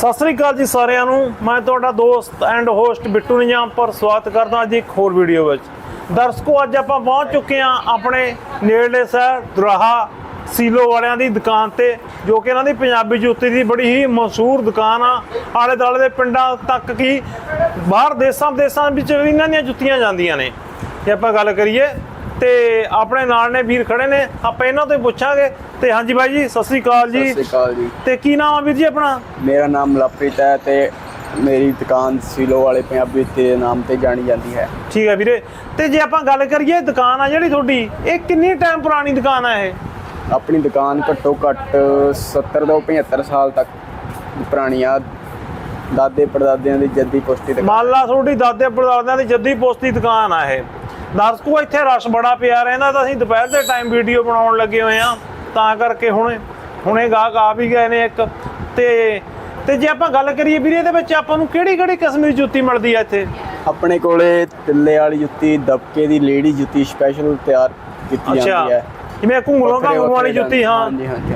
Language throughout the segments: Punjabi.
ਸਤਿ ਸ੍ਰੀ ਅਕਾਲ ਜੀ ਸਾਰਿਆਂ ਨੂੰ। ਮੈਂ ਤੁਹਾਡਾ ਦੋਸਤ ਐਂਡ ਹੋਸਟ ਬਿੱਟੂ ਨਿਜਾਮ ਪਰ ਸਵਾਗਤ ਕਰਦਾ ਅੱਜ ਇੱਕ ਹੋਰ ਵੀਡੀਓ ਵਿੱਚ। ਦਰਸ਼ਕੋ, ਅੱਜ ਆਪਾਂ ਪਹੁੰਚ ਚੁੱਕੇ ਹਾਂ ਆਪਣੇ ਨੇੜਲੇ ਸ਼ਹਿਰ ਦੁਰਾਹਾ ਸੀਲੋ ਵਾਲਿਆਂ ਦੀ ਦੁਕਾਨ ਤੇ, ਜੋ ਕਿ ਇਹਨਾਂ ਦੀ ਪੰਜਾਬੀ ਜੁੱਤੀ ਦੀ ਬੜੀ ਹੀ ਮਸ਼ਹੂਰ ਦੁਕਾਨ ਆ। ਆਲੇ ਦੁਆਲੇ ਦੇ ਪਿੰਡਾਂ ਤੱਕ ਕੀ ਬਾਹਰ ਦੇਸਾਂ ਵਿਦੇਸਾਂ ਵਿੱਚ ਵੀ ਇਹਨਾਂ ਦੀਆਂ ਜੁੱਤੀਆਂ ਜਾਂਦੀਆਂ ਨੇ। ਜੇ ਆਪਾਂ ਗੱਲ ਕਰੀਏ ਤੇ ਆਪਣੇ ਨਾਲ ਨੇ ਵੀਰ ਖੜੇ ਨੇ ਆਪਾਂ ਇਹਨਾਂ ਤੋਂ ਹੀ ਪੁੱਛਾਂਗੇ। ਤੇ ਹਾਂਜੀ ਬਾਈ ਜੀ ਸਤਿ ਸ੍ਰੀ ਅਕਾਲ ਸਤਿ ਜੀ ਸ਼੍ਰੀ ਅਕਾਲ ਜੀ। ਤੇ ਕੀ ਨਾਮ ਆ ਵੀਰ ਜੀ ਆਪਣਾ? ਮੇਰਾ ਨਾਮ ਲਵਪ੍ਰੀਤ ਹੈ ਤੇ ਮੇਰੀ ਦੁਕਾਨ ਸੀਲੋ ਵਾਲੇ ਪੰਜਾਬੀ ਦੇ ਨਾਮ ਤੇ ਜਾਣੀ ਜਾਂਦੀ ਹੈ। ਠੀਕ ਹੈ ਵੀਰੇ। ਤੇ ਜੇ ਆਪਾਂ ਗੱਲ ਕਰੀਏ ਦੁਕਾਨ ਆ ਜਿਹੜੀ ਤੁਹਾਡੀ ਇਹ ਕਿੰਨੀ ਟਾਈਮ ਪੁਰਾਣੀ ਦੁਕਾਨ ਆ ਇਹ? ਆਪਣੀ ਦੁਕਾਨ ਘੱਟੋ ਘੱਟ 70 ਤੋਂ 75 ਸਾਲ ਤੱਕ ਪੁਰਾਣੀ ਆ। ਦਾਦੇ ਪੜਦਾਦਿਆਂ ਦੀ ਜੱਦੀ ਪੁਸ਼ਤੀ ਦੁਕਾਨ। ਮੰਨ ਲਾ ਤੁਹਾਡੀ ਦਾਦੇ ਪੜਦਾਦਿਆਂ ਦੀ ਜੱਦੀ ਪੋਸਤੀ ਦੁਕਾਨ ਆ ਇਹ। ਦਰਸ਼ਕੋ ਇੱਥੇ ਰਸ਼ ਬੜਾ ਪਿਆ ਰਹਿੰਦਾ ਤਾਂ ਅਸੀਂ ਦੁਪਹਿਰ ਦੇ ਟਾਈਮ ਵੀਡੀਓ ਬਣਾਉਣ ਲੱਗੇ ਹੋਏ ਆ ਤਾਂ ਕਰਕੇ ਹੁਣੇ ਹੁਣੇ ਗਾਹਕ ਆ ਵੀ ਗਏ ਨੇ ਇੱਕ। ਤੇ ਤੇ ਜੇ ਆਪਾਂ ਗੱਲ ਕਰੀਏ ਵੀਰੇ ਇਹਦੇ ਵਿੱਚ ਆਪਾਂ ਨੂੰ ਕਿਹੜੀ ਕਿਹੜੀ ਕਿਸਮ ਦੀ ਜੁੱਤੀ ਮਿਲਦੀ ਆ ਇੱਥੇ? ਆਪਣੇ ਕੋਲੇ ਤਿੱਲੇ ਵਾਲੀ ਜੁੱਤੀ ਦਬਕੇ ਦੀ ਲੇਡੀ ਜੁੱਤੀ ਸਪੈਸ਼ਲ ਤਿਆਰ ਕੀਤੀ ਜਾਂਦੀ ਹੈ। ਜਿਵੇਂ ਘੁੰਗਲੋਂ ਵੱਖਰੇ ਘੁੰਗਲੋਂ ਵਾਲੀ ਜੁੱਤੀ ਹਾਂ। ਹਾਂਜੀ ਹਾਂਜੀ।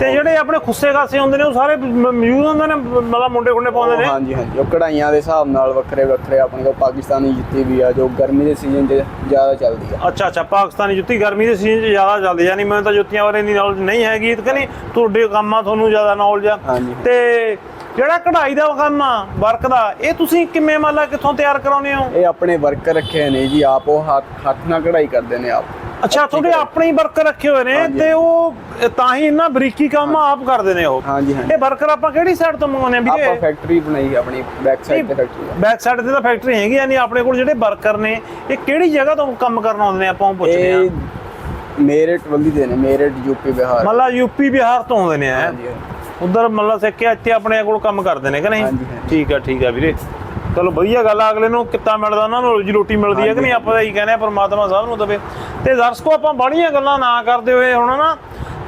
ਤੇ ਜਿਹੜੇ ਆਪਣੇ ਖੁੱਸੇ ਖਾਸੇ ਹੁੰਦੇ ਨੇ ਉਹ ਸਾਰੇ ਮੌਜੂਦ ਹੁੰਦੇ ਨੇ ਮਤਲਬ ਮੁੰਡੇ ਖੁੰਡੇ ਪਾਉਂਦੇ ਨੇ? ਹਾਂਜੀ ਹਾਂਜੀ। ਉਹ ਕਢਾਈਆਂ ਦੇ ਹਿਸਾਬ ਨਾਲ ਵੱਖਰੇ ਵੱਖਰੇ ਆਪਣੇ ਕੋਲ ਪਾਕਿਸਤਾਨੀ ਜੁੱਤੀ ਵੀ ਆ ਜੋ ਗਰਮੀ ਦੇ ਸੀਜ਼ਨ 'ਚ ਜ਼ਿਆਦਾ ਚੱਲਦੀ ਆ। ਅੱਛਾ ਅੱਛਾ। ਪਾਕਿਸਤਾਨੀ ਜੁੱਤੀ ਗਰਮੀ ਦੇ ਸੀਜ਼ਨ 'ਚ ਜ਼ਿਆਦਾ ਚੱਲਦੀ ਯਾਨੀ ਮੈਨੂੰ ਤਾਂ ਜੁੱਤੀਆਂ ਬਾਰੇ ਇੰਨੀ ਨੌਲੇਜ ਨਹੀਂ ਹੈਗੀ ਤੇ ਕਹਿੰਦੀ ਤੁਹਾਡੇ ਕੰਮਾਂ ਤੁਹਾਨੂੰ ਜ਼ਿਆਦਾ ਨੌਲੇਜ ਆ। ਤੇ ਜਿਹੜਾ ਕਢਾਈ ਦਾ ਕੰਮ ਆ ਵਰਕ ਦਾ ਇਹ ਤੁਸੀਂ ਕਿਵੇਂ ਮੰਨ ਲਾ ਕਿੱਥੋਂ ਤਿਆਰ ਕਰਾਉਂਦੇ ਹੋ? ਇਹ ਆਪਣੇ ਵਰਕਰ ਰੱਖੇ ਨੇ ਜੀ ਆਪ ਉਹ ਹੱਥ ਨਾਲ ਕਢਾਈ ਕਰਦੇ ਨੇ ਆਪ। ਅੱਛਾ ਤੁਹਾਡੇ ਆਪਣੇ ਹੀ ਵਰਕਰ ਰੱਖੇ ਹੋਏ ਨੇ। ਤੇ ਉਹ ਤਾਂ ਹੀ ਇੰਨਾ ਬਰੀਕੀ ਕੰਮ ਆਪ ਕਰਦੇ ਨੇ ਉਹ? ਹਾਂਜੀ ਹਾਂਜੀ। ਇਹ ਵਰਕਰ ਆਪਾਂ ਕਿਹੜੀ ਸਾਈਡ ਤੋਂ ਮੰਗਾਉਂਦੇ ਆ ਆਪਾਂ ਵੀਰੇ ਫੈਕਟਰੀ ਬਣਾਈ ਆਪਣੀ ਬੈਕ ਸਾਈਡ ਤੇ ਫੈਕਟਰੀ ਆ। ਬੈਕ ਸਾਈਡ ਤੇ ਤਾਂ ਫੈਕਟਰੀ ਹੈਗੀ ਯਾਨੀ ਆਪਣੇ ਕੋਲ ਜਿਹੜੇ ਵਰਕਰ ਨੇ ਇਹ ਕਿਹੜੀ ਜਗ੍ਹਾ ਤੋਂ ਕੰਮ ਕਰਨ ਆਉਂਦੇ ਨੇ ਆਪਾਂ ਉਹ ਪੁੱਛਦੇ ਆ ਮੇਰਠ ਵੱਲੀ ਦੇ ਨੇ ਮੇਰਠ ਯੂਪੀ ਬਿਹਾਰ। ਮਤਲਬ ਯੂਪੀ ਬਿਹਾਰ ਤੋਂ ਆਉਂਦੇ ਨੇ? ਹਾਂਜੀ ਉਧਰ ਮਤਲਬ ਸਿੱਖਿਆ ਇੱਥੇ ਆਪਣੇ ਕੋਲ ਕੰਮ ਕਰਦੇ ਨੇ ਕਿ ਨਹੀਂ। ਠੀਕ ਆ ਠੀਕ ਆ ਵੀਰੇ। ਚਲੋ ਵਧੀਆ ਗੱਲ ਆ ਅਗਲੇ ਨੂੰ ਕਿੱਤਾ ਮਿਲਦਾ ਉਹਨਾਂ ਨੂੰ ਰੋਜੀ ਰੋਟੀ ਮਿਲਦੀ ਹੈ ਕਿ ਨਹੀਂ ਆਪਾਂ ਤਾਂ ਇਹੀ ਕਹਿੰਦੇ ਆ ਪਰਮਾਤਮਾ ਸਭ ਨੂੰ ਦਵੇ। ਤੇ ਦਰਸ਼ਕੋ ਆਪਾਂ ਬੜੀਆਂ ਗੱਲਾਂ ਨਾ ਕਰਦੇ ਹੋਏ ਹੁਣ ਨਾ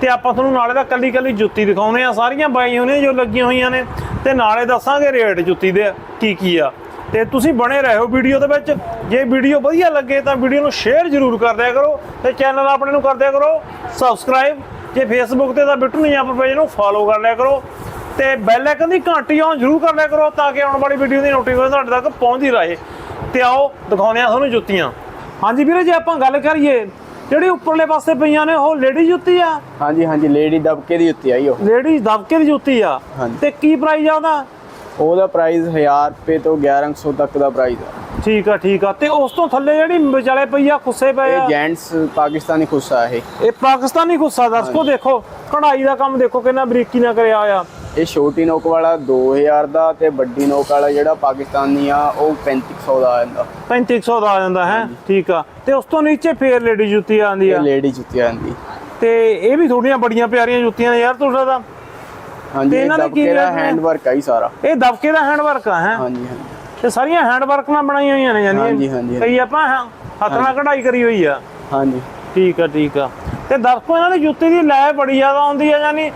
ਤੇ ਆਪਾਂ ਤੁਹਾਨੂੰ ਨਾਲੇ ਦਾ ਕੱਲੀ ਕੱਲੀ ਜੁੱਤੀ ਦਿਖਾਉਨੇ ਆ। ਸਾਰੀਆਂ ਬਾਈ ਹੋਣੇ ਜੋ ਲੱਗੀਆਂ ਹੋਈਆਂ ਨੇ ਤੇ ਨਾਲੇ ਦੱਸਾਂਗੇ ਰੇਟ ਜੁੱਤੀ ਦੇ ਕੀ ਕੀ ਆ। ਤੇ ਤੁਸੀਂ ਬਣੇ ਰਹੋ ਵੀਡੀਓ ਦੇ ਵਿੱਚ। ਜੇ ਵੀਡੀਓ ਵਧੀਆ ਲੱਗੇ ਤਾਂ ਵੀਡੀਓ ਨੂੰ ਸ਼ੇਅਰ ਜ਼ਰੂਰ ਕਰ ਦਿਆ ਕਰੋ ਤੇ ਚੈਨਲ ਆਪਣੇ ਨੂੰ ਕਰ ਦਿਆ ਕਰੋ। ਸਬਸਕ੍ਰਾਈਬ। ਜੇ ਫੇਸਬੁੱਕ ਤੇ ਤਾਂ ਬਿੱਟੂ ਨਹੀਂ ਆਪਾਂ ਪੇਜ ਨੂੰ ਫੋਲੋ ਕਰ ਲਿਆ ਕਰੋ। ਤੇ ਬੈਲ ਆਈਕਨ ਦੀ ਘੰਟੀ ਔਨ ਜ਼ਰੂਰ ਕਰ ਲਿਆ ਕਰੋ ਤਾਂ ਕਿ ਆਉਣ ਵਾਲੀ ਵੀਡੀਓ ਦੀ ਨੋਟੀਫਿਕੇਸ਼ਨ ਤੁਹਾਡੇ ਤੱਕ ਪਹੁੰਚਦੀ ਰਹੇ। ਤੇ ਆਓ ਦਿਖਾਉਂਦੇ ਆ ਤੁਹਾਨੂੰ ਜੁੱਤੀਆਂ। ਹਾਂਜੀ ਵੀਰੇ ਜੇ ਆਪਾਂ ਗੱਲ ਕਰੀਏ ਜਿਹੜੀ ਉੱਪਰਲੇ ਪਾਸੇ ਪਈਆਂ ਨੇ ਉਹ ਲੇਡੀ ਜੁੱਤੀ ਆ? ਹਾਂਜੀ ਹਾਂਜੀ ਲੇਡੀ ਦਬਕੇ ਦੀ ਜੁੱਤੀ ਆਈ ਉਹ। ਲੇਡੀ ਦਬਕੇ ਦੀ ਜੁੱਤੀ ਆ। ਹਾਂਜੀ। ਤੇ ਕੀ ਪ੍ਰਾਈਸ ਆ ਉਹਦਾ? ਉਹਦਾ ਪ੍ਰਾਈਸ 1000 ਰੁਪਏ ਤੋਂ 1100 ਤੱਕ ਦਾ ਪ੍ਰਾਈਸ ਆ। ਠੀਕ ਆ ਠੀਕ ਆ। ਤੇ ਉਸ ਤੋਂ ਥੱਲੇ ਜਿਹੜੀ ਵਿਚਾਲੇ ਪਈ ਆ ਖੁੱਸੇ ਪਏ ਆ? ਇਹ ਜੈਂਟਸ ਪਾਕਿਸਤਾਨੀ ਖੁੱਸਾ ਇਹ। ਇਹ ਪਾਕਿਸਤਾਨੀ ਖੁੱਸਾ ਦਰਸ਼ਕੋ ਦੇਖੋ। ਕਢਾਈ ਦਾ ਕੰਮ ਦੇਖੋ ਕਿੰਨਾ ਬਰੀਕੀ ਨਾਲ ਕਰਿਆ ਆ ਇਹ ਛੋਟੀ ਨੋਕ ਵਾਲਾ 2000 ਦਾ ਤੇ ਵੱਡੀ ਨੋਕ ਵਾਲਾ ਜਿਹੜਾ ਪਾਕਿਸਤਾਨੀ ਆ ਉਹ 3500 ਦਾ ਆ ਜਾਂਦਾ। 3500 ਦਾ ਆ ਜਾਂਦਾ ਹੈ? ਠੀਕ ਆ। ਤੇ ਉਸ ਤੋਂ ਨੀਚੇ ਫੇਰ ਲੇਡੀ ਜੁੱਤੀ ਆਂਦੀ ਆ? ਲੇਡੀ ਜੁੱਤੀ ਆ ਜਾਂਦੀ। ਤੇ ਇਹ ਵੀ ਥੋੜੀਆਂ ਬੜੀਆਂ ਪਿਆਰੀਆਂ ਜੁੱਤੀਆਂ ਨੇ ਯਾਰ ਤੁਹਾਡਾ ਦਾ ਹਾਂਜੀ ਇਹਨਾਂ ਦੇ ਕੀ? ਹੈਂਡ ਵਰਕ ਆ ਹੀ ਸਾਰਾ। ਇਹ ਦਬਕੇ ਦਾ ਹੈਂਡ ਵਰਕ ਆ ਹੈ? ਹਾਂਜੀ ਹਾਂਜੀ। ਤੇ ਸਾਰੀਆਂ ਹੈਂਡ ਵਰਕ ਨਾਲ ਬਣਾਈਆਂ ਹੋਈਆਂ ਨੇ ਹਾਂਜੀ, ਕਈ ਆਪਾਂ ਹੱਥ ਨਾਲ ਕਢਾਈ ਕਰੀ ਹੋਈ ਆ। ਹਾਂਜੀ। ਠੀਕ ਆ ਠੀਕ ਆ। ਤੇ ਦਰਸ਼ਕੋ ਇਹਨਾਂ ਦੀ ਜੁੱਤੀ ਦੀ ਲੈ ਬੜੀ ਜ਼ਿਆਦਾ ਆਉਂਦੀ ਆ ਜਾਨੀ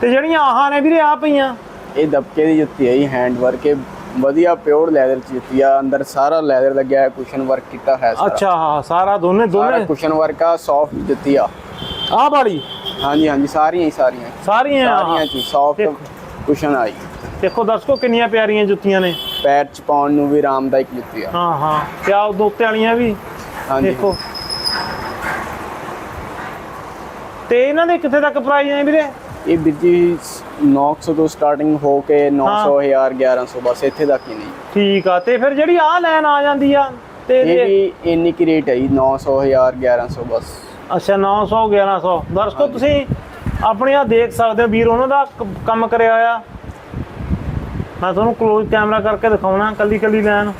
ਤੇ ਜਿਹੜੀਆਂ ਆਹਾਂ ਨੇ ਵੀਰੇ ਆ ਪਈਆਂ। ਇਹ ਦਬਕੇ ਦੀ ਜੁੱਤੀ ਹੈ ਜੀ ਹੈਂਡ ਵਰਕ ਇਹ ਵਧੀਆ ਪਿਓਰ ਲੈਦਰ ਚ ਜੁੱਤੀ ਆ ਅੰਦਰ ਸਾਰਾ ਲੈਦਰ ਲੱਗਿਆ ਹੈ ਕੁਸ਼ਨ ਵਰਕ ਕੀਤਾ ਹੈ ਸਾਰਾ। ਅੱਛਾ ਹਾਂ ਸਾਰਾ ਦੋਨੇ ਸਾਰਾ ਦੋਨੇ। ਕੁਸ਼ਨ ਵਰਕ ਆ ਸੌਫਟ ਜੁੱਤੀ ਆ। ਆਹ ਵਾਲੀ? ਹਾਂਜੀ ਹਾਂਜੀ ਸਾਰੀਆਂ ਹੀ ਸਾਰੀਆਂ। ਸਾਰੀਆਂ ਆਹ। ਸਾਰੀਆਂ ਚ ਸੌਫਟ। ਕੁਸ਼ਨ ਆਈ ਦੇਖੋ ਦਰਸ਼ਕੋ ਕਿੰਨੀਆਂ ਪਿਆਰੀਆਂ ਜੁੱਤੀਆਂ ਨੇ। ਪੈਰ ਚ ਪਾਉਣ ਨੂੰ ਵੀ ਆਰਾਮਦਾਇਕ ਜੁੱਤੀ ਆ। ਹਾਂ ਹਾਂ ਤੇ ਆਹ ਦੋ ਉੱਤੇ ਵਾਲੀਆਂ ਵੀ। ਹਾਂਜੀ ਦੇਖੋ। ਤੇ ਇਹਨਾਂ ਦੇ ਕਿੱਥੇ ਤੱਕ ਪ੍ਰਾਈਸ ਨੇ ਵੀਰੇ? ਇਹ ਵੀਰ ਜੀ 900 ਤੋਂ ਸਟਾਰਟਿੰਗ ਹੋ ਕੇ 900 1000 1100 ਬਸ ਇੱਥੇ ਤੱਕ ਹੀ ਨਹੀਂ। ਠੀਕ ਆ ਤੇ ਫਿਰ ਜਿਹੜੀ ਆਹ ਲਾਈਨ ਆ ਜਾਂਦੀ ਆ ਤੇ ਇਹ ਵੀ ਇੰਨੀ ਕੀ ਰੇਟ ਹੈ ਜੀ 900 1000 1100 ਬਸ। ਅੱਛਾ 900 1100 ਦਰਸ਼ਕੋ ਤੁਸੀਂ ਆਪਣੇ ਆ ਦੇਖ ਸਕਦੇ ਹੋ ਵੀਰ ਉਹਨਾਂ ਦਾ ਕੰਮ ਕਰਿਆ ਆ ਮੈਂ ਤੁਹਾਨੂੰ ক্লোਜ਼ ਕੈਮਰਾ ਕਰਕੇ ਦਿਖਾਉਣਾ ਕੱਲੀ ਕੱਲੀ ਲਾਈਨ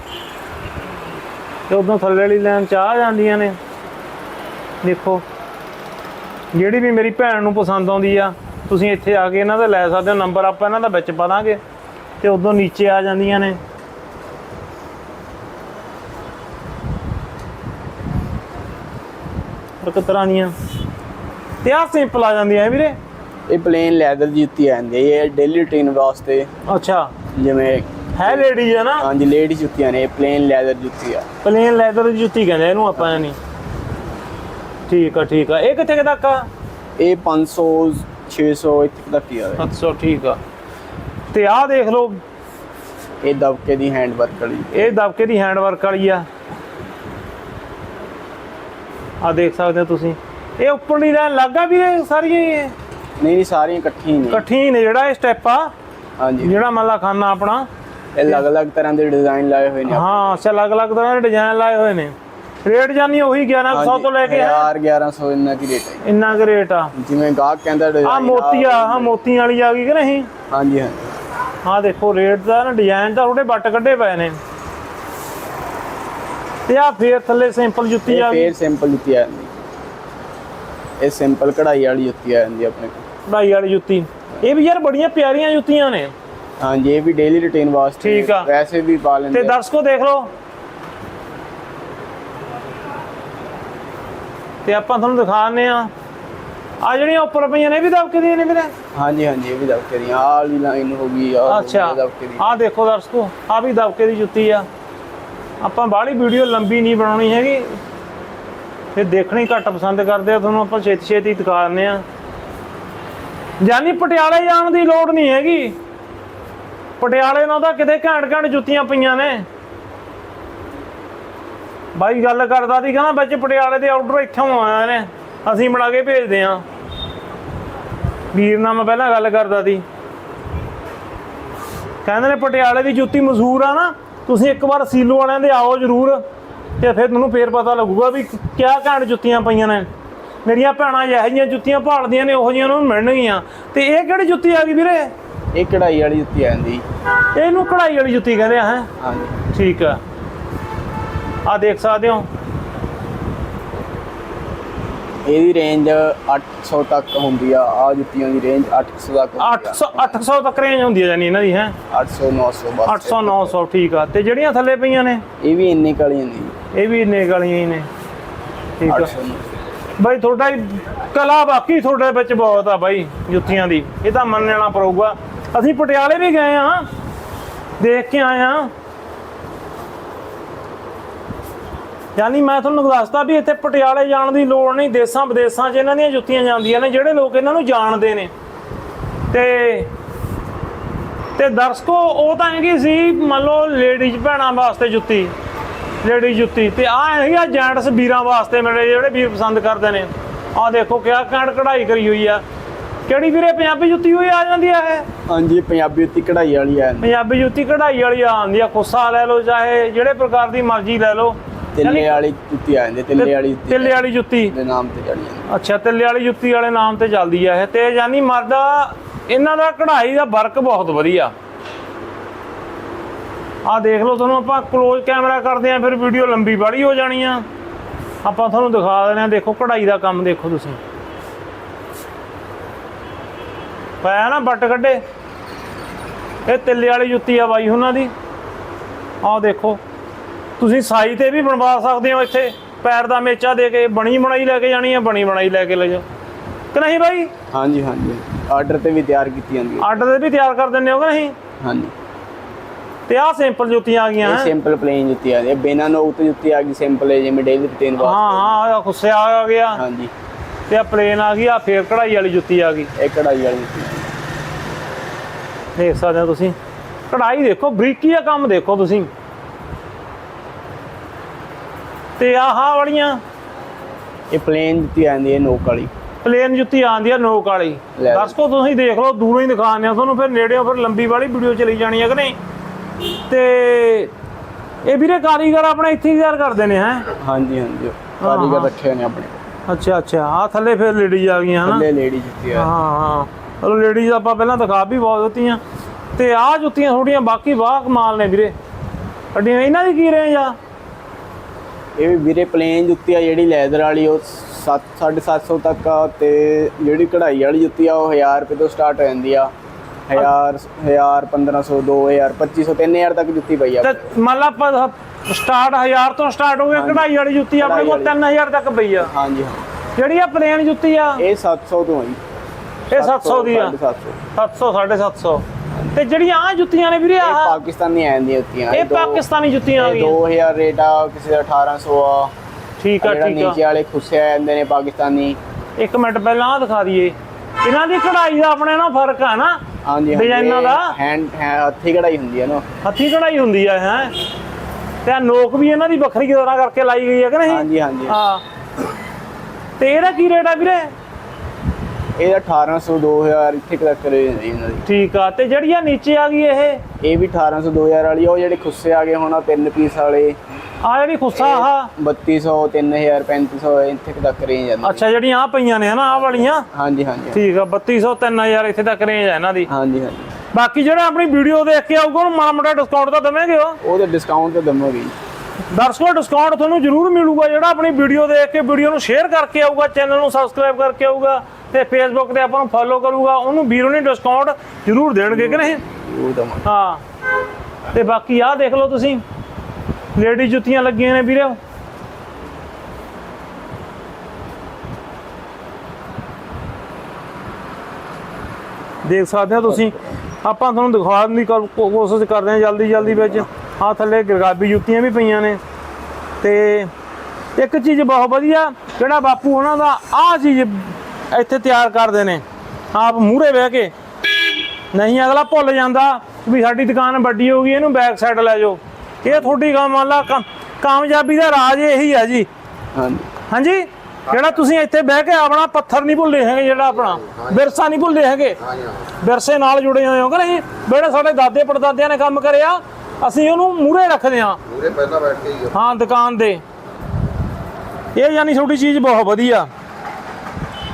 ਤੇ ਉਦੋਂ ਥੱਲੇ ਵਾਲੀ ਲਾਈਨ ਚ ਆ ਜਾਂਦੀਆਂ ਨੇ। ਦੇਖੋ ਜਿਹੜੀ ਵੀ ਮੇਰੀ ਭੈਣ ਨੂੰ ਪਸੰਦ ਆਉਂਦੀ ਆ ਤੁਸੀਂ ਇੱਥੇ ਆ ਕੇ ਇਹਨਾਂ ਦਾ ਲੈ ਸਕਦੇ ਹੋ ਨੰਬਰ ਆਪਾਂ ਇਹਨਾਂ ਦਾ ਵਿੱਚ ਪਾ ਦਾਂਗੇ ਤੇ ਉਦੋਂ ਨੀਚੇ ਆ ਜਾਂਦੀਆਂ ਨੇ। ਇੱਕ ਤਰ੍ਹਾਂ ਦੀਆਂ? ਤੇ ਆ ਸਿੰਪਲ ਆ ਜਾਂਦੀਆਂ ਵੀਰੇ। ਇਹ ਪਲੇਨ ਲੈਦਰ ਦੀ ਜੁੱਤੀ ਆ ਜਾਂਦੀ ਹੈ ਇਹ ਡੇਲੀ ਰੂਟੀਨ ਵਾਸਤੇ। ਅੱਛਾ। ਜਿਵੇਂ ਹੈ ਲੇਡੀ ਆ ਨਾ? ਹਾਂਜੀ ਲੇਡੀ ਜੁੱਤੀਆਂ ਨੇ ਇਹ ਪਲੇਨ ਲੈਦਰ ਜੁੱਤੀ ਆ। ਪਲੇਨ ਲੈਦਰ ਦੀ ਜੁੱਤੀ ਕਹਿੰਦੇ ਇਹਨੂੰ ਆਪਾਂ ਨਹੀਂ ਠੀਕ ਆ ਠੀਕ ਆ। ਇਹ ਕਿੱਥੇ ਤੱਕ ਆ? ਇਹ 500 600 ਇੱਥੇ ਤੱਕ ਹੀ ਆ। 700 ਠੀਕ ਆ। ਤੇ ਆਹ ਦੇਖ ਲਓ। ਇਹ ਦਬਕੇ ਦੀ ਹੈਂਡ ਵਰਕ ਵਾਲੀ। ਇਹ ਦਬਕੇ ਦੀ ਹੈਂਡ ਵਰਕ ਵਾਲੀ ਆ। ਆ ਦੇਖ ਸਕਦੇ ਹੋ ਤੁਸੀਂ। ਇਹ ਉੱਪਰਲੀ ਲਾਈਨ ਲੱਗਾ ਵੀ ਇਹ ਸਾਰੀਆਂ ਨਹੀਂ ਨਹੀਂ ਸਾਰੀਆਂ ਇਕੱਠੀਆਂ ਨੇ। ਇਕੱਠੀਆਂ ਨੇ ਜਿਹੜਾ ਇਹ ਸਟੈਪ ਆ। ਹਾਂਜੀ। ਜਿਹੜਾ ਮੱਲਾ ਖਾਨਾ ਆਪਣਾ। ਇਹ ਅਲੱਗ-ਅਲੱਗ ਤਰ੍ਹਾਂ ਦੇ ਡਿਜ਼ਾਈਨ ਲਾਏ ਹੋਏ ਨੇ। ਹਾਂ ਅੱਛਾ ਅਲੱਗ-ਅਲੱਗ ਤਰ੍ਹਾਂ ਦੇ ਡਿਜ਼ਾਈਨ ਲਾਏ ਹੋਏ ਨੇ। ਰੇਟ ਜਾਨੀ ਉਹੀ 1100 ਤੋਂ ਲੈ ਕੇ 1000 1100 ਇੰਨਾ ਕੀ ਰੇਟ ਹੈ ਇੰਨਾ ਕੁ ਰੇਟ ਆ। ਜਿਵੇਂ ਗਾਹਕ ਕਹਿੰਦਾ ਆ design ਮੋਤੀ ਆ ਮੋਤੀਆਂ ਵਾਲੀ ਆ ਗਈ ਕਿ ਨਹੀਂ? ਹਾਂਜੀ ਹਾਂ। ਆ ਦੇਖੋ ਰੇਟ ਦਾ ਨਾ ਡਿਜ਼ਾਈਨ ਤਾਂ ਥੋੜੇ ਬੱਟ ਕੱਢੇ ਪਏ ਨੇ। ਤੇ ਆ ਫੇਰ ਥੱਲੇ ਸਿੰਪਲ ਜੁੱਤੀ ਆ ਗਈ। ਫੇਰ ਸਿੰਪਲ ਜੁੱਤੀ ਆ ਇਹ ਸਿੰਪਲ ਕਢਾਈ ਵਾਲੀ ਜੁੱਤੀ ਆ ਜਾਂਦੀ ਆਪਣੇ ਕੋਲ। ਕਢਾਈ ਵਾਲੀ ਜੁੱਤੀ। ਇਹ ਵੀ ਯਾਰ ਬੜੀਆਂ ਪਿਆਰੀਆਂ ਜੁੱਤੀਆਂ ਨੇ। ਹਾਂਜੀ ਇਹ ਵੀ ਡੇਲੀ ਰੁਟੀਨ ਵਾਸਤੇ ਠੀਕ ਆ। ਵੈਸੇ ਵੀ ਪਾ ਤੇ ਲੈਂਦੇ ਆ। ਦਰਸ਼ਕੋ ਦੇਖ ਲਓ ਤੇ ਆਪਾਂ ਤੁਹਾਨੂੰ ਦਿਖਾਉਂਦੇ ਆ ਆ ਜਿਹੜੀਆਂ ਉੱਪਰ ਪਈਆਂ ਨੇ ਇਹ ਵੀ ਦਬਕੇ ਦੀਆਂ ਨੇ ਵੀਰੇ? ਹਾਂਜੀ ਹਾਂਜੀ ਇਹ ਵੀ ਦਬਕੇ ਦੀ ਆਹ ਵਾਲੀ ਲਾਈਨ ਹੋ ਗਈ ਆ ਅੱਛਾ। ਦਬਕੇ ਦੀ ਆ ਦੇਖੋ ਦਰਸ਼ਕੋ ਆ ਵੀ ਦਬਕੇ ਦੀ ਜੁੱਤੀ ਆ। ਆਪਾਂ ਬਾਹਲੀ ਵੀਡੀਓ ਲੰਬੀ ਨਹੀਂ ਬਣਾਉਣੀ ਹੈਗੀ। ਫਿਰ ਦੇਖਣੀ ਘੱਟ ਪਸੰਦ ਕਰਦੇ ਆ ਤੁਹਾਨੂੰ ਆਪਾਂ ਛੇਤੀ ਛੇਤੀ ਦਿਖਾ ਦਿੰਦੇ ਆ ਜਾਨੀ ਪਟਿਆਲੇ ਜਾਣ ਦੀ ਲੋੜ ਨਹੀਂ ਹੈਗੀ। ਪਟਿਆਲੇ ਨਾਲ ਤਾਂ ਕਿਤੇ ਘੈਂਟ ਘੈਂਟ ਜੁੱਤੀਆਂ ਪਈਆਂ ਨੇ। ਬਾਈ ਗੱਲ ਕਰਦਾ ਸੀ ਕਹਿੰਦਾ ਵਿੱਚ ਪਟਿਆਲੇ ਦੇ ਆਰਡਰ ਇੱਥੋਂ ਆਏ ਨੇ। ਅਸੀਂ ਬਣਾ ਕੇ ਭੇਜਦੇ ਆ ਵੀਰ ਨਾਲ ਮੈਂ ਪਹਿਲਾਂ ਗੱਲ ਕਰਦਾ ਸੀ। ਕਹਿੰਦੇ ਨੇ ਪਟਿਆਲੇ ਦੀ ਜੁੱਤੀ ਮਸ਼ਹੂਰ ਆ ਨਾ ਤੁਸੀਂ ਇੱਕ ਵਾਰ ਸੀਲੋ ਵਾਲਿਆਂ ਦੇ ਆਓ ਜਰੂਰ ਤੇ ਫਿਰ ਤੁਹਾਨੂੰ ਫੇਰ ਪਤਾ ਲੱਗੂਗਾ ਵੀ ਕਿਆ ਘੈਂਟ ਜੁੱਤੀਆਂ ਪਈਆਂ ਨੇ। ਮੇਰੀਆਂ ਭੈਣਾਂ ਇਹੋ ਜਿਹੀਆਂ ਜੁੱਤੀਆਂ ਭਾਲਦੀਆਂ ਨੇ ਉਹੋ ਜਿਹੀਆਂ ਉਹਨਾਂ ਨੂੰ ਮਿਲਣਗੀਆਂ ਤੇ ਇਹ ਕਿਹੜੀ ਜੁੱਤੀ ਆ ਗਈ ਵੀਰੇ? ਇਹ ਕਢਾਈ ਵਾਲੀ ਜੁੱਤੀ ਆ ਜਾਂਦੀ। ਇਹਨੂੰ ਕਢਾਈ ਵਾਲੀ ਜੁੱਤੀ ਕਹਿੰਦੇ ਆ ਹੈ? ਹਾਂਜੀ। ਠੀਕ ਆ। ਆ ਦੇਖ ਸਕਦੇ ਹੋ। ਇਹਦੀ ਰੇਂਜ 800 ਤੱਕ ਹੁੰਦੀ ਆ। ਆ ਜੁੱਤੀਆਂ ਦੀ ਰੇਂਜ 800 ਤੱਕ ਹੁੰਦੀ ਆ। 800 800 ਤੱਕ ਰੇਂਜ ਹੁੰਦੀ ਹੈ ਜਾਨੀ ਇਹਨਾਂ ਦੀ ਹੈ? 800 900 ਬਸ। 800 900 ਠੀਕ ਆ। ਤੇ ਜਿਹੜੀਆਂ ਥੱਲੇ ਪਈਆਂ ਨੇ? ਇਹ ਵੀ ਇੰਨੀ ਕਾਲੀਆਂ ਨਹੀਂ ਇਹ ਵੀ ਇੰਨੇ ਗਲੀਆਂ ਹੀ ਨੇ। ਠੀਕ ਆ। 800 ਬਾਈ ਤੁਹਾਡਾ ਹੀ ਕਲਾ ਬਾਕੀ ਤੁਹਾਡੇ ਵਿੱਚ ਬਹੁਤ ਆ ਬਾਈ ਜੁੱਤੀਆਂ ਦੀ। ਇਹ ਤਾਂ ਮੰਨਣਾ ਪਊਗਾ ਅਸੀਂ ਪਟਿਆਲੇ ਵੀ ਗਏ ਆ। ਦੇਖ ਕੇ ਆਏ ਆ। ਯਾਨੀ ਮੈਂ ਤੁਹਾਨੂੰ ਦੱਸਦਾ ਵੀ ਇੱਥੇ ਪਟਿਆਲੇ ਜਾਣ ਦੀ ਲੋੜ ਨਹੀਂ ਦੇਸਾਂ ਵਿਦੇਸਾਂ 'ਚ ਇਹਨਾਂ ਦੀਆਂ ਜੁੱਤੀਆਂ ਜਾਂਦੀਆਂ ਨੇ ਜਿਹੜੇ ਲੋਕ ਇਹਨਾਂ ਨੂੰ ਜਾਣਦੇ ਨੇ। ਤੇ ਤੇ ਦਰਸ਼ਕੋ ਉਹ ਤਾਂ ਹੈਗੀ ਸੀ ਮੰਨ ਲਓ ਲੇਡੀਜ਼ ਭੈਣਾਂ ਵਾਸਤੇ ਜੁੱਤੀ ਲੇਡੀ ਜੁੱਤੀ ਤੇ ਆ ਹੈਗੀ ਆ ਜੈਂਟਸ ਵੀਰਾਂ ਵਾਸਤੇ ਮੇਰੇ ਜਿਹੜੇ ਵੀਰ ਪਸੰਦ ਕਰਦੇ ਨੇ। ਆ ਦੇਖੋ ਕਿਆ ਕਾਂਡ ਕਢਾਈ ਕਰੀ ਹੋਈ ਆ। ਕਿਹੜੀ ਵੀਰੇ ਪੰਜਾਬੀ ਜੁੱਤੀ ਹੋਈ ਆ ਜਾਂਦੀ ਆ ਇਹ? ਹਾਂਜੀ ਪੰਜਾਬੀ ਜੁੱਤੀ ਕਢਾਈ ਵਾਲੀ ਆ। ਪੰਜਾਬੀ ਜੁੱਤੀ ਕਢਾਈ ਵਾਲੀ ਆ ਜਾਂਦੀ ਆ ਖੁੱਸਾ ਲੈ ਲਓ ਚਾਹੇ ਜਿਹੜੇ ਪ੍ਰਕਾਰ ਦੀ ਮਰਜ਼ੀ ਲੈ ਲਓ। ਤਿੱਲੇ ਵਾਲੀ ਜੁੱਤੀ ਆ ਜਾਂਦੀ ਤਿੱਲੇ ਵਾਲੀ ਜੁੱਤੀ ਤਿੱਲੇ ਵਾਲੀ ਜੁੱਤੀ। ਦੇ ਨਾਮ ਤੇ ਚੜੀ ਜਾਂਦੀ ਅੱਛਾ ਤਿੱਲੇ ਵਾਲੀ ਜੁੱਤੀ ਵਾਲੇ ਨਾਮ ਤੇ ਚੱਲਦੀ ਆ ਇਹ। ਤੇ ਯਾਨੀ ਮਰਦਾ ਇਹਨਾਂ ਦਾ ਕਢਾਈ ਦਾ ਵਰਕ ਬਹੁਤ ਵਧੀਆ। ਆ ਦੇਖ ਲਓ ਤੁਹਾਨੂੰ ਆਪਾਂ ক্লোਜ਼ ਕੈਮਰਾ ਕਰਦੇ ਆ ਫਿਰ ਵੀਡੀਓ ਲੰਬੀ ਬੜੀ ਹੋ ਜਾਣੀ ਆ। ਆਪਾਂ ਤੁਹਾਨੂੰ ਦਿਖਾ ਦਿੰਦੇ ਆ ਦੇਖੋ ਕਢਾਈ ਦਾ ਕੰਮ ਦੇਖੋ ਤੁਸੀਂ। ਪਾਇਆ ਨਾ ਬੱਟ ਕੱਢੇ। ਇਹ ਤਿੱਲੇ ਵਾਲੀ ਜੁੱਤੀ ਆ ਬਾਈ ਉਹਨਾਂ ਦੀ। ਆਹ ਦੇਖੋ। ਤੁਸੀਂ ਸਾਈ ਤੇ ਵੀ ਬਣਵਾ ਸਕਦੇ ਹੋ ਇੱਥੇ। ਪੈਰ ਦਾ ਮੇਚਾ ਦੇ ਕੇ ਬਣੀ ਬਣਾਈ ਲੈ ਕੇ ਜਾਣੀ ਹੈ ਬਣੀ ਬਣਾਈ ਲੈ ਕੇ ਲੈ ਜਾਓ। ਕਿ ਨਹੀਂ ਬਾਈ? ਹਾਂਜੀ ਹਾਂਜੀ। ਆਰਡਰ ਤੇ ਵੀ ਤਿਆਰ ਕੀਤੀ ਜਾਂਦੀ ਹੈ। ਆਰਡਰ ਦੇ ਵੀ ਤਿਆਰ ਕਰ ਦਿੰਦੇ ਹੋ ਕਿ ਨਹੀਂ? ਹਾਂਜੀ। ਤੇ ਆਹ ਸਿੰਪਲ ਜੁੱਤੀਆਂ ਆ ਗਈਆਂ ਇਹ ਹੈਂ? ਸਿੰਪਲ ਪਲੇਨ ਜੁੱਤੀ ਆ ਹੈ ਬਿਨਾਂ ਨੋਕ ਤੇ ਜੁੱਤੀ ਆ ਗਈ ਸਿੰਪਲ ਹੈ ਜਿਵੇਂ ਡੇਲੀ ਰੁਟੀਨ ਹਾਂ ਵਾਸਤੇ। ਹਾਂ ਆਹ ਖੁੱਸਿਆ ਆ ਗਿਆ। ਹਾਂਜੀ। ਤੇ ਆ ਪਲੇਨ ਆ ਗਈ ਆ ਫੇਰ ਕਢਾਈ ਵਾਲੀ ਜੁੱਤੀ ਆ ਗਈ। ਇਹ ਕਢਾਈ ਵਾਲੀ ਜੁੱਤੀ। ਦੇਖ ਸਕਦੇ ਹੋ ਤੁਸੀਂ। ਕਢਾਈ ਦੇਖੋ ਬਰੀਕੀ ਦਾ ਕੰਮ ਦੇਖੋ ਤੁਸੀਂ। ਤੇ ਆਹ ਵਾਲੀਆਂ? ਇਹ ਪਲੇਨ ਜੁੱਤੀ ਆ ਜਾਂਦੀ ਹੈ ਨੋਕ ਵਾਲੀ। ਪਲੇਨ ਜੁੱਤੀ ਆਂਦੀ ਆ ਨੋਕ ਵਾਲੀ। ਲੈ ਲਓ। ਦਰਸ਼ਕੋ ਤੁਸੀਂ ਦੇਖ ਲਓ ਦੂਰੋਂ ਹੀ ਦਿਖਾਉਂਦੇ ਆ ਤੁਹਾਨੂੰ ਫਿਰ ਨੇੜਿਓਂ ਫਿਰ ਲੰਬੀ ਵਾਲੀ ਵੀਡੀਓ ਚਲੀ ਜਾਣੀ ਹੈ ਕਿ ਨਹੀਂ? ਤੇ ਇਹ ਵੀਰੇ ਕਾਰੀਗਰ ਆਪਣੇ ਇੱਥੇ ਹੀ ਤਿਆਰ ਕਰਦੇ ਨੇ ਹੈ? ਹਾਂਜੀ ਹਾਂਜੀ। ਹਾਂ। ਕਾਰੀਗਰ ਰੱਖੇ ਹੋਏ ਨੇ ਆਪਣੇ। ਅੱਛਾ ਅੱਛਾ। ਆ ਥੱਲੇ ਫਿਰ ਲੇਡੀਜ਼ ਆ ਗਈਆਂ ਹਨਾ? ਥੱਲੇ ਲੇਡੀ ਜੁੱਤੀ ਹਾਂ ਆ। ਹਾਂ ਚਲੋ ਲੇਡੀਜ਼ ਆਪਾਂ ਪਹਿਲਾਂ ਦਿਖਾ ਵੀ ਬਹੁਤ ਦਿੱਤੀਆਂ। ਤੇ ਆਹ ਜੁੱਤੀਆਂ ਥੋੜੀਆਂ ਬਾਕੀ ਵਾਹ ਕਮਾਲ ਨੇ ਵੀਰੇ। ਅੱਡੀਆਂ ਇਹਨਾਂ ਦੀ ਕੀ ਰੇਂਜ ਆ? ਇਹ ਵੀ ਵੀਰੇ ਪਲੇਨ ਜੁੱਤੀ ਆ ਜਿਹੜੀ ਲੈਦਰ ਵਾਲੀ ਉਹ 7 750 ਤੱਕ ਆ ਤੇ ਜਿਹੜੀ ਕਢਾਈ ਵਾਲੀ ਜੁੱਤੀ ਆ ਉਹ 1000 ਰੁਪਏ ਤੋਂ ਸਟਾਰਟ ਹੋ ਜਾਂਦੀ ਆ। 1000 1000 1500 2000 2500 3000 ਤੱਕ ਜੁੱਤੀ ਪਈ ਆ। ਤੇ ਮੰਨ ਲਾ ਸਟਾਰਟ 1000 ਤੋਂ ਸਟਾਰਟ ਹੋ ਗਿਆ ਕਢਾਈ ਵਾਲੀ ਜੁੱਤੀ ਆਪਣੇ ਕੋਲ ਕਢਾਈ 3000 ਤੱਕ ਪਈ ਆ। ਹਾਂਜੀ ਹਾਂ। ਜਿਹੜੀ ਆ ਪਲੇਨ ਜੁੱਤੀ ਆ ਇਹ 700 ਤੋਂ ਆ ਜੀ। ਇਹ 700 ਦੀ ਆ। 750 700 750 ਤੇ ਜਿਹੜੀਆਂ ਆ ਜੁੱਤੀਆਂ ਨੇ ਵੀਰੇ ਇਹ ਆ ਪਾਕਿਸਤਾਨੀ ਆ ਜਾਂਦੀਆਂ ਜੁੱਤੀਆਂ। ਇਹ ਦੋ- ਪਾਕਿਸਤਾਨੀ ਜੁੱਤੀਆਂ ਆ ਇਹ ਗਈਆਂ। 2000 ਰੇਟ ਆ ਕਿਸੇ ਦਾ 1800 ਆ। ਠੀਕ ਆ ਜਿਹੜਾ ਠੀਕ ਆ। ਨੀਚੇ ਵਾਲੇ ਖੁੱਸੇ ਆ ਜਾਂਦੇ ਨੇ ਪਾਕਿਸਤਾਨੀ। ਇੱਕ ਮਿੰਟ ਪਹਿਲਾਂ ਆ ਦਿਖਾ ਦਈਏ। ਇਹਨਾਂ ਦੀ ਕਢਾਈ ਦਾ ਆਪਣੇ ਨਾਲ ਫ਼ਰਕ ਆ ਨਾ ਹਾਂਜੀ ਡਿਜ਼ਾਈਨਾਂ ਦਾ। ਹੈਂਡ ਹੱਥੀ ਕਢਾਈ ਹੁੰਦੀ ਹੈ ਨਾ। ਹੱਥੀ ਕਢਾਈ ਹੁੰਦੀ ਆ ਹੈ। ਤੇ ਆ ਨੋਕ ਵੀ ਇਹਨਾਂ ਦੀ ਵੱਖਰੀ ਤਰ੍ਹਾਂ ਕਰਕੇ ਲਾਈ ਗਈ ਹੈ ਕਿ ਨਹੀਂ? ਹਾਂਜੀ ਹਾਂਜੀ। ਹਾਂ। ਤੇ ਇਹਦਾ ਕੀ ਰੇਟ ਆ ਵੀਰੇ? ਇਹ 1800 2000 ਇੱਥੇ ਤੱਕ ਹੈ ਇਹਨਾਂ ਦੀ। ਠੀਕ ਆ ਤੇ ਜਿਹੜੀ ਆ ਨੀਚੇ ਆ ਗਈ ਇਹ? ਇਹ ਵੀ 1800 2000 ਵਾਲੀ ਆ, ਉਹ ਜਿਹੜੇ ਖੁੱਸੇ ਆ ਗਏ ਹੁਣ ਤਿੰਨ ਪੀਸ ਵਾਲੇ। ਆ ਜਿਹੜੀ ਖੁੱਸਾ ਆ 3200 3000 3500 ਇੱਥੇ ਤੱਕ ਰੇਂਜ ਹੈ ਅੱਛਾ ਜਿਹੜੀਆਂ ਆ ਪਈਆਂ ਨੇ ਹਨਾ ਆ ਵਾਲੀਆਂ? ਹਾਂਜੀ ਹਾਂਜੀ ਠੀਕ ਆ 3200 3000 ਇੱਥੇ ਤੱਕ ਰੇਂਜ ਹੈ ਇਹਨਾਂ ਦੀ। ਹਾਂਜੀ ਹਾਂਜੀ। ਬਾਕੀ ਜਿਹੜਾ ਆਪਣੀ ਵੀਡੀਓ ਦੇਖ ਕੇ ਆਊਗਾ ਉਹਨੂੰ ਮਾੜਾ ਮੋਟਾ ਡਿਸਕਾਊਂਟ ਤਾਂ ਦੇਵਾਂਗੇ ਉਹ? ਉਹ ਤੇ ਡਿਸਕਾਊਂਟ ਤੇ ਦਮੋਗੇ ਦਰਸ਼ਕੋ ਡਿਸਕਾਊਂਟ ਤੁਹਾਨੂੰ ਜ਼ਰੂਰ ਮਿਲੂਗਾ ਜਿਹੜਾ ਆਪਣੀ ਵੀਡੀਓ ਦੇਖ ਕੇ ਵੀਡੀਓ ਨੂੰ ਸ਼ੇਅਰ ਕਰਕੇ ਆਊਗਾ ਚੈਨਲ ਨੂੰ ਸਬਸਕ੍ਰਾਈਬ ਕਰਕੇ ਆਊਗਾ ਤੇ ਫੇਸਬੁੱਕ ਤੇ ਆਪਾਂ ਨੂੰ ਫੋਲੋ ਕਰੂਗਾ ਉਹਨੂੰ ਵੀਰੋ ਨੇ ਡਿਸਕਾਊਂਟ ਜ਼ਰੂਰ ਦੇਣਗੇ ਕਿ ਨਹੀਂ? ਹਾਂ। ਤੇ ਬਾਕੀ ਆਹ ਦੇਖ ਲਓ ਤੁਸੀਂ ਲੇਡੀ ਜੁੱਤੀਆਂ ਲੱਗੀਆਂ ਨੇ ਵੀਰੇ। ਦੇਖ ਸਕਦੇ ਹੋ ਤੁਸੀਂ ਆਪਾਂ ਤੁਹਾਨੂੰ ਦਿਖਾਉਣ ਦੀ ਕੋਸ਼ਿਸ਼ ਕਰਦੇ ਹਾਂ ਜਲਦੀ ਜਲਦੀ ਵਿੱਚ। ਆਹ ਥੱਲੇ ਗਰਗਾਬੀ ਜੁੱਤੀਆਂ ਵੀ ਪਈਆਂ ਨੇ। ਤੇ ਇੱਕ ਚੀਜ਼ ਬਹੁਤ ਵਧੀਆ ਜਿਹੜਾ ਬਾਪੂ ਉਹਨਾਂ ਦਾ ਆਹ ਚੀਜ਼ ਇੱਥੇ ਤਿਆਰ ਕਰਦੇ ਨੇ। ਆਪ ਮੂਹਰੇ ਬਹਿ ਕੇ। ਨਹੀਂ ਅਗਲਾ ਭੁੱਲ ਜਾਂਦਾ ਵੀ ਸਾਡੀ ਦੁਕਾਨ ਵੱਡੀ ਹੋ ਗਈ ਇਹਨੂੰ ਬੈਕ ਸਾਈਡ ਲੈ ਜਾਓ। ਇਹ ਤੁਹਾਡੀ ਕੰਮ ਮੰਨ ਲਾ ਕਾਮਯਾਬੀ ਦਾ ਰਾਜ ਇਹੀ ਹੈ ਜੀ। ਹਾਂਜੀ। ਹਾਂਜੀ? ਜਿਹੜਾ ਤੁਸੀਂ ਇੱਥੇ ਬਹਿ ਕੇ ਆਪਣਾ ਪੱਥਰ ਨਹੀਂ ਭੁੱਲੇ ਹੈਗੇ ਜਿਹੜਾ ਆਪਣਾ ਵਿਰਸਾ ਨਹੀਂ ਭੁੱਲੇ ਹੈਗੇ। ਵਿਰਸੇ ਨਾਲ ਜੁੜੇ ਹੋਏ ਹੋ ਕਿ ਨਹੀਂ? ਜਿਹੜੇ ਸਾਡੇ ਦਾਦੇ ਪੜਦਾਦਿਆਂ ਨੇ ਕੰਮ ਕਰਿਆ ਅਸੀਂ ਉਹਨੂੰ ਮੂਹਰੇ ਰੱਖਦੇ ਹਾਂ। ਪੂਰੇ ਪਹਿਲਾਂ ਬੈਠ ਕੇ ਹੀ ਹਾਂ ਦੁਕਾਨ ਦੇ ਇਹ ਯਾਨੀ ਤੁਹਾਡੀ ਚੀਜ਼ ਬਹੁਤ ਵਧੀਆ।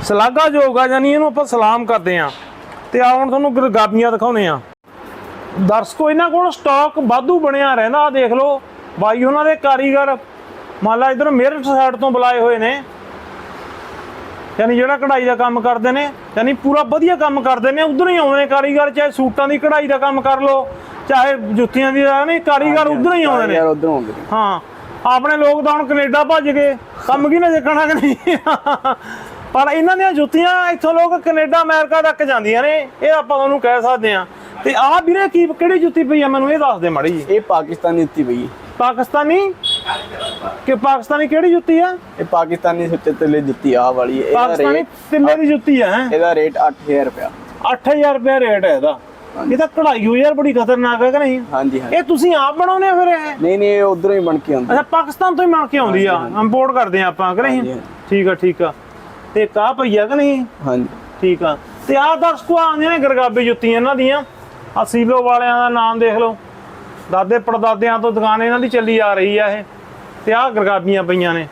ਸ਼ਲਾਘਾਯੋਗ ਆ ਯਾਨੀ ਇਹਨੂੰ ਆਪਾਂ ਸਲਾਮ ਕਰਦੇ ਆ ਤੇ ਆ ਹੁਣ ਤੁਹਾਨੂੰ ਗਰਗਾਬੀਆਂ ਦਿਖਾਉਨੇ ਆ ਦਰਸ਼ਕੋ ਇਹਨਾਂ ਕੋਲ ਸਟਾਕ ਵਾਧੂ ਬਣਿਆ ਰਹਿੰਦਾ। ਆ ਦੇਖ ਲਓ ਬਾਈ ਉਹਨਾਂ ਦੇ ਕਾਰੀਗਰ। ਮੰਨ ਲਾ ਇਧਰ ਮੇਰਠ ਸਾਈਡ ਤੋਂ ਬੁਲਾਏ ਹੋਏ ਨੇ। ਯਾਨੀ ਜਿਹੜਾ ਕਢਾਈ ਦਾ ਕੰਮ ਕਰਦੇ ਨੇ ਯਾਨੀ ਪੂਰਾ ਵਧੀਆ ਕੰਮ ਕਰਦੇ ਨੇ। ਉਧਰ ਹੀ ਆਉਂਦੇ ਨੇ ਕਾਰੀਗਰ ਚਾਹੇ ਸੂਟਾਂ ਦੀ ਕਢਾਈ ਦਾ ਕੰਮ ਕਰ ਲਓ ਚਾਹੇ ਜੁੱਤੀਆਂ ਦੀ ਨਹੀਂ ਕਾਰੀਗਰ ਉਧਰ ਹੀ ਆਉਂਦੇ ਨੇ। ਯਾਰ ਉਧਰੋਂ ਆਉਂਦੇ ਨੇ। ਹਾਂ ਆਪਣੇ ਲੋਕ ਤਾਂ ਹੁਣ ਕੈਨੇਡਾ ਭੱਜ ਗਏ ਕੰਮ ਕੀ ਨਾ ਦੇਖਣਾ ਕਿ ਨਹੀਂ? ਪਰ ਇਹਨਾਂ ਦੀਆਂ ਜੁੱਤੀਆਂ ਇੱਥੋਂ ਲੋਕ ਕੈਨੇਡਾ ਅਮਰੀਕਾ ਤੱਕ ਜਾਂਦੀਆਂ ਨੇ ਇਹ ਆਪਾਂ ਤੁਹਾਨੂੰ ਕਹਿ ਸਕਦੇ ਆ ਤੇ ਆਹ ਵੀਰੇ ਕੀ ਕਿਹੜੀ ਜੁੱਤੀ ਪਈ ਆ ਮੈਨੂੰ ਇਹ ਦੱਸ ਦੇ ਮਾੜੀ ਜੀ ਇਹ ਪਾਕਿਸਤਾਨੀ ਜੁੱਤੀ ਪਈ ਪਾਕਿਸਤਾਨੀ? ਕਿ ਪਾਕਿਸਤਾਨੀ ਕਿਹੜੀ ਜੁੱਤੀ ਆ? ਇਹ ਪਾਕਿਸਤਾਨੀ ਸੁੱਚੇ ਤਲੇ ਜੁੱਤੀ ਆ ਵਾਲੀ ਹੈ। ਇਹਦਾ ਪਾਕਿਸਤਾਨੀ ਤਿੱਲੇ ਦੀ ਜੁੱਤੀ ਆ? ਇਹਦਾ ਰੇਟ 8000 ਰੁਪਇਆ। 8000 ਰੁਪਏ ਰੇਟ ਹੈ ਇਹਦਾ। ਇਹ ਤਾਂ ਕਢਾਈ ਹੋਈ ਯਾਰ ਬੜੀ ਖਤਰਨਾਕ ਹੈ ਕਿ ਨਹੀਂ? ਹਾਂਜੀ ਹਾਂਜੀ। ਇਹ ਤੁਸੀਂ ਆਪ ਬਣਾਉਨੇ ਹੋ ਫਿਰ ਇਹ? ਨਹੀਂ ਨਹੀਂ ਇਹ ਉਧਰੋਂ ਹੀ ਬਣ ਕੇ ਆਉਂਦੀ। ਅੱਛਾ ਪਾਕਿਸਤਾਨ ਤੋਂ ਹੀ ਬਣ ਕੇ ਆਉਂਦੀ ਆ। ਇੰਪੋਰਟ ਕਰਦੇ ਆ ਆਪਾਂ ਕਿ ਨਹੀਂ। ਠੀਕ ਆ ਠੀਕ ਆ। ਤੇ ਕਾ ਪਈਆ ਕਿ ਨਹੀਂ? ਹਾਂਜੀ। ਠੀਕ ਆ। ਤੇ ਆਹ ਦਰਸ਼ਕੋ ਆਉਂਦੀਆਂ ਨੇ ਗਰਗਾਬੀ ਜੁੱਤੀਆਂ ਇਹਨਾਂ ਦੀਆਂ। ਆ ਸੀਲੋ ਵਾਲਿਆਂ ਦਾ ਨਾਮ ਦੇਖ ਲਓ। ਦਾਦੇ ਪੜਦਾਦਿਆਂ ਤੋਂ ਦੁਕਾਨ ਇਹਨਾਂ ਦੀ ਚੱਲੀ ਆ ਰਹੀ ਆ ਇਹ। ਤੇ ਆਹ ਗਰਗਾਬੀਆਂ ਪਈਆਂ ਨੇ।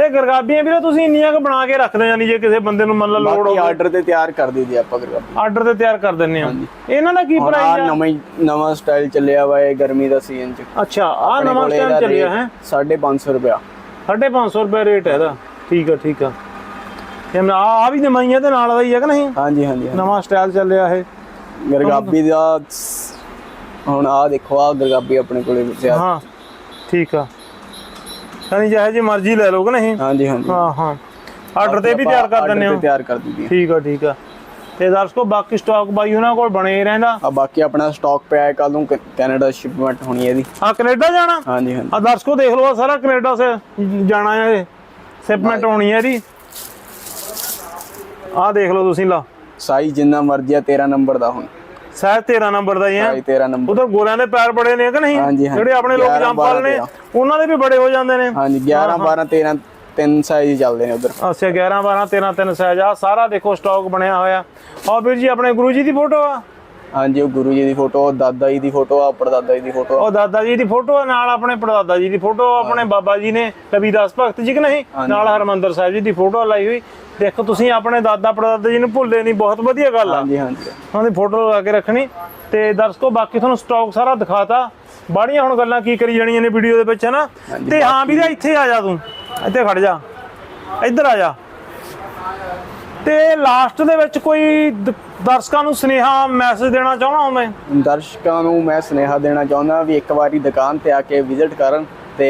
ਇਹ ਗਰਗਾਬੀਆਂ ਵੀਰੇ ਤੁਸੀਂ ਇੰਨੀਆਂ ਕੁ ਬਣਾ ਕੇ ਰੱਖਦੇ ਜਾਨੀ ਜੇ ਕਿਸੇ ਬੰਦੇ ਨੂੰ ਮੰਨ ਲਾ ਲੋੜ ਬਾਕੀ ਹੋਵੇ। ਆਰਡਰ ਤੇ ਤਿਆਰ ਕਰ ਦਈਦੀ ਆਪਾਂ ਕਰਵਾ ਆਰਡਰ ਤੇ ਤਿਆਰ ਕਰ ਦਿੰਨੇ ਆ। ਇਹਨਾਂ ਦਾ ਕੀ ਹੁਣ ਆ ਪ੍ਰਾਈਸ ਆ? ਨਵਾਂ ਹੀ- ਨਵਾਂ ਸਟਾਈਲ ਚੱਲਿਆ ਵਾ ਇਹ ਗਰਮੀ ਦਾ ਸੀਜ਼ਨ ਚ। ਅੱਛਾ ਆ ਨਵਾਂ ਸਟਾਈਲ ਚੱਲਿਆ ਹੈ? 550 ਰੁਪਇਆ। 550 ਰੁਪਏ ਰੇਟ ਹੈ ਇਹਦਾ। ਠੀਕ ਆ ਠੀਕ ਆ। ਇਹ ਆ ਆ ਵੀ ਨਵਾਈਆਂ ਦੇ ਨਾਲ ਦਾ ਹੀ ਹੈ ਕਿ ਨਹੀਂ? ਹਾਂਜੀ ਹਾਂਜੀ ਹਾਂਜੀ। ਨਵਾਂ ਸਟਾਈਲ ਚੱਲਿਆ ਇਹ। ਗਰਗਾਬੀ ਦਾ ਸ- ਹੁਣ ਆ ਦੇਖੋ ਆ ਗਰਗਾਬੀ ਆਪਣੇ ਕੋਲੇ ਹਾਂ ਠੀਕ ਆ। ਯਾਨੀ ਜਿਹੇ ਜੀ ਮਰਜ਼ੀ ਲੈ ਕਿ ਨਹੀਂ? ਹਾਂਜੀ ਹਾਂਜੀ। ਹਾਂ ਹਾਂ। ਆਰਡਰ ਤੇ ਵੀ ਤਿਆਰ ਕਰ ਦਿੰਦੇ ਹੋ? ਤਿਆਰ ਕਰ ਦਈਦੀ ਠੀਕ ਆ ਠੀਕ ਆ। ਤੇ ਦਰਸ਼ਕੋ ਬਾਕੀ ਸਟਾਕ ਬਾਈ ਉਹਨਾਂ ਕੋਲ ਬਣੇ ਰਹਿੰਦਾ? ਆ ਬਾਕੀ ਆਪਣਾ ਸਟਾਕ ਪਿਆ ਹੈ ਕੱਲ ਨੂੰ ਕੈਨੇਡਾ ਸ਼ਿਪਮੈਂਟ ਹੋਣੀ ਹੈ ਇਹਦੀ। ਆ ਕੈਨੇਡਾ ਜਾਣਾ? ਹਾਂਜੀ ਹਾਂਜੀ। ਆ ਦਰਸ਼ਕੋ ਦੇਖ ਲਓ ਆਹ ਸਾਰਾ ਕੈਨੇਡਾ ਸੇ ਜਾਣਾ ਹੈ। ਇਹ ਸ਼ਿਪਮੈਂਟ ਹੋਣੀ ਹੈ ਇਹਦੀ। ਆ ਦੇਖ ਲਓ ਤੁਸੀਂ ਲਾ। ਸਾਈਜ਼ ਜਿੰਨਾ ਮਰਜ਼ੀ ਆ 13 ਨੰਬਰ ਦਾ ਹੁਣ। ਸਾਇਜ਼ 13 ਨੰਬਰ ਦਾ ਹੀ ਹੈ ਸਾਈਜ਼ 13 ਨੰਬਰ। ਉਧਰ ਗੋਰਿਆਂ ਦੇ ਪੈਰ ਬੜੇ ਨੇ ਕਿ ਨਹੀਂ। ਜਿਹੜੇ ਆਪਣੇ ਲੋਕ 11, ਜੰਪਾਲ ਨੇ 12 ਉਹਨਾਂ ਦੇ ਵੀ ਬੜੇ ਹੋ ਜਾਂਦੇ ਨੇ। ਹਾਂਜੀ 11 12 13 ਤਿੰਨ ਸਾਈਜ਼ ਚੱਲਦੇ ਨੇ ਉਧਰ। ਅੱਛਾ 11 12 13 3 ਸਾਈਜ਼ ਆ। ਸਾਰਾ ਦੇਖੋ ਸਟਾਕ ਬਣਿਆ ਹੋਇਆ। ਆ ਵੀਰ ਜੀ ਆਪਣੇ ਗੁਰੂ ਜੀ ਦੀ ਫੋਟੋ ਆ। ਹਾਂਜੀ ਉਹ ਗੁਰੂ ਜੀ ਦੀ ਫੋਟੋ ਦਾਦਾ ਜੀ ਦੀ ਫੋਟੋ ਆ ਪੜਦਾਦਾ ਜੀ ਦੀ ਫੋਟੋ। ਉਹ ਦਾਦਾ ਜੀ ਦੀ ਫੋਟੋ ਆ ਨਾਲ ਆਪਣੇ ਪੜਦਾਦਾ ਜੀ ਦੀ ਫੋਟੋ ਆਪਣੇ ਬਾਬਾ ਜੀ ਨੇ ਕਬੀਦਾਸ ਭਗਤ ਜੀ ਕਿ ਨਹੀਂ? ਨਾਲ ਹਰਮੰਦਰ ਸਾਹਿਬ ਜੀ ਦੀ ਫੋਟੋ ਲਾਈ ਹੋਈ। ਦੇਖੋ ਤੁਸੀਂ ਆਪਣੇ ਦਾਦਾ ਪੜਦਾਦਾ ਜੀ ਨੂੰ ਭੁੱਲੇ ਨਹੀਂ ਬਹੁਤ ਵਧੀਆ ਗੱਲ ਆ। ਹਾਂਜੀ ਹਾਂਜੀ। ਉਹਨਾਂ ਦੀ ਫੋਟੋ ਲਗਾ ਕੇ ਰੱਖਣੀ। ਤੇ ਦਰਸ਼ਕੋ ਬਾਕੀ ਤੁਹਾਨੂੰ ਸਟਾਕ ਸਾਰਾ ਦਿਖਾਤਾ। ਬਾੜੀਆਂ ਹੁਣ ਗੱਲਾਂ ਕੀ ਕਰੀ ਜਾਣੀਆਂ ਨੇ ਵੀਡੀਓ ਦੇ ਵਿੱਚ ਹਨਾ? ਤੇ ਹਾਂ ਵੀਰੇ ਇੱਥੇ ਆ ਜਾ ਤੂੰ। ਇੱਥੇ ਖੜ ਜਾ। ਇੱਧਰ ਆ ਜਾ। ਤੇ ਲਾਸਟ ਦੇ ਵਿੱਚ ਕੋਈ ਦਰਸ਼ਕਾਂ ਨੂੰ ਸੁਨੇਹਾ ਮੈਸੇਜ ਦੇਣਾ ਚਾਹਣਾ ਮੈਂ? ਦਰਸ਼ਕਾਂ ਨੂੰ ਮੈਂ ਸੁਨੇਹਾ ਦੇਣਾ ਚਾਹੁੰਦਾ ਵੀ ਇੱਕ ਵਾਰੀ ਦੁਕਾਨ ਤੇ ਆ ਕੇ ਵਿਜ਼ਿਟ ਕਰਨ ਤੇ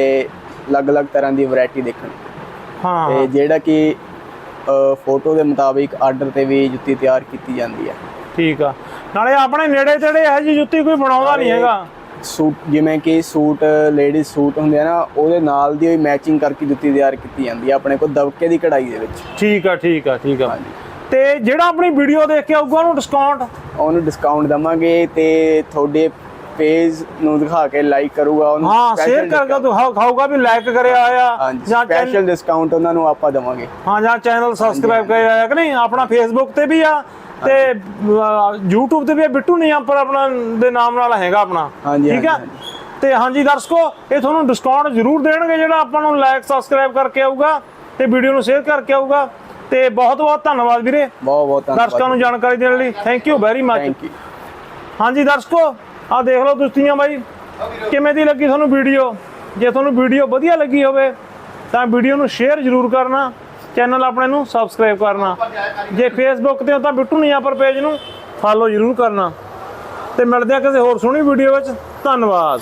ਅਲੱਗ-ਅਲੱਗ ਤਰ੍ਹਾਂ ਦੀ ਵੈਰਾਈਟੀ ਦੇਖਣ। ਹਾਂ। ਤੇ ਜਿਹੜਾ ਕਿ ਫੋਟੋ ਦੇ ਮੁਤਾਬਿਕ ਆਰਡਰ ਤੇ ਵੀ ਜੁੱਤੀ ਤਿਆਰ ਕੀਤੀ ਜਾਂਦੀ ਹੈ। ਠੀਕ ਆ। ਨਾਲੇ ਆਪਣੇ ਨੇੜੇ ਤੇੜੇ ਇਹੋ ਜੀ ਜੁੱਤੀ ਕੋਈ ਬਣਾਉਂਦਾ ਨਹੀਂ ਹੈਗਾ। ਸੂਟ ਜਿਵੇਂ ਕਿ ਸੂਟ ਲੇਡੀਜ਼ ਸੂਟ ਹੁੰਦੇ ਆ ਨਾ ਉਹਦੇ ਨਾਲ ਦੀ ਮੈਚਿੰਗ ਕਰਕੇ ਜੁੱਤੀ ਤਿਆਰ ਕੀਤੀ ਜਾਂਦੀ ਹੈ ਆਪਣੇ ਕੋਲ ਦਬਕੇ ਦੀ ਕਢਾਈ ਦੇ ਵਿੱਚ। ਠੀਕ ਆ ਠੀਕ ਆ ਠੀਕ ਆ। ਤੇ ਜਿਹੜਾ ਆਪਣੀ ਵੀਡੀਓ ਦੇਖ ਕੇ ਆਊਗਾ ਉਹਨੂੰ ਡਿਸਕਾਊਂਟ ਉਹਨੂੰ ਡਿਸਕਾਊਂਟ ਦਵਾਂਗੇ ਤੇ ਤੁਹਾਡੇ ਪੇਜ ਨੂੰ ਦਿਖਾ ਕੇ ਲਾਈਕ ਕਰੂਗਾ ਉਹਨੂੰ ਹਾਂ ਸ਼ੇਅਰ ਕਰਕੇ ਤੂੰ ਖਾਊਗਾ ਵੀ ਲਾਈਕ ਕਰਿਆ ਆਇਆ ਜਾਂ ਸਪੈਸ਼ਲ ਡਿਸਕਾਊਂਟ ਉਹਨਾਂ ਨੂੰ ਆਪਾਂ ਦਵਾਂਗੇ। ਹਾਂ ਜਾਂ ਚੈਨਲ ਸਬਸਕ੍ਰਾਈਬ ਕਰਿਆ ਆਇਆ ਕਿ ਨਹੀਂ ਆਪਣਾ ਫੇਸਬੁੱਕ ਤੇ ਵੀ ਆ ਤੇ YouTube ਤੇ ਵੀ ਬਿੱਟੂ ਨਹੀਂ ਪਰ ਆਪਣਾ ਦੇ ਨਾਮ ਨਾਲ ਹੈਗਾ ਆਪਣਾ। ਠੀਕ ਹਾਂਜੀ, ਤੇ ਹਾਂਜੀ ਦਰਸ਼ਕੋ ਇਹ ਤੁਹਾਨੂੰ ਡਿਸਕਾਊਂਟ ਜ਼ਰੂਰ ਦੇਣਗੇ ਜਿਹੜਾ ਆਪਾਂ ਨੂੰ ਲਾਈਕ ਸਬਸਕ੍ਰਾਈਬ ਕਰਕੇ ਆਊਗਾ ਤੇ ਵੀਡੀਓ ਨੂੰ ਸ਼ੇਅਰ ਕਰਕੇ ਆਊਗਾ। ਤੇ ਬਹੁਤ ਬਹੁਤ ਧੰਨਵਾਦ ਵੀਰੇ। ਬਹੁਤ ਬਹੁਤ ਦਰਸ਼ਕਾਂ ਧੰਨਵਾਦ ਨੂੰ ਜਾਣਕਾਰੀ ਦੇਣ ਲਈ। ਥੈਂਕ ਯੂ ਵੈਰੀ ਮਚ ਹਾਂਜੀ ਦਰਸ਼ਕੋ ਆ ਦੇਖ ਲਓ ਦੁਸਤੀਆਂ ਬਾਈ। ਕਿਵੇਂ ਦੀ ਲੱਗੀ ਤੁਹਾਨੂੰ ਵੀਡੀਓ ਜੇ ਤੁਹਾਨੂੰ ਵੀਡੀਓ ਵਧੀਆ ਲੱਗੀ ਹੋਵੇ ਤਾਂ ਵੀਡੀਓ ਨੂੰ ਸ਼ੇਅਰ ਜ਼ਰੂਰ ਕਰਨਾ। ਚੈਨਲ ਆਪਣੇ ਨੂੰ ਸਬਸਕ੍ਰਾਈਬ ਕਰਨਾ। ਜੇ ਫੇਸਬੁੱਕ ਤੇ ਹੋ ਤਾਂ ਬਿੱਟੂ ਨਹੀਂ ਪਰ ਪੇਜ ਨੂੰ ਫਾਲੋ ਜ਼ਰੂਰ ਕਰਨਾ। ਤੇ ਮਿਲਦੇ ਆ ਕਿਸੇ ਹੋਰ ਸੋਹਣੀ ਵੀਡੀਓ ਵਿੱਚ। ਧੰਨਵਾਦ।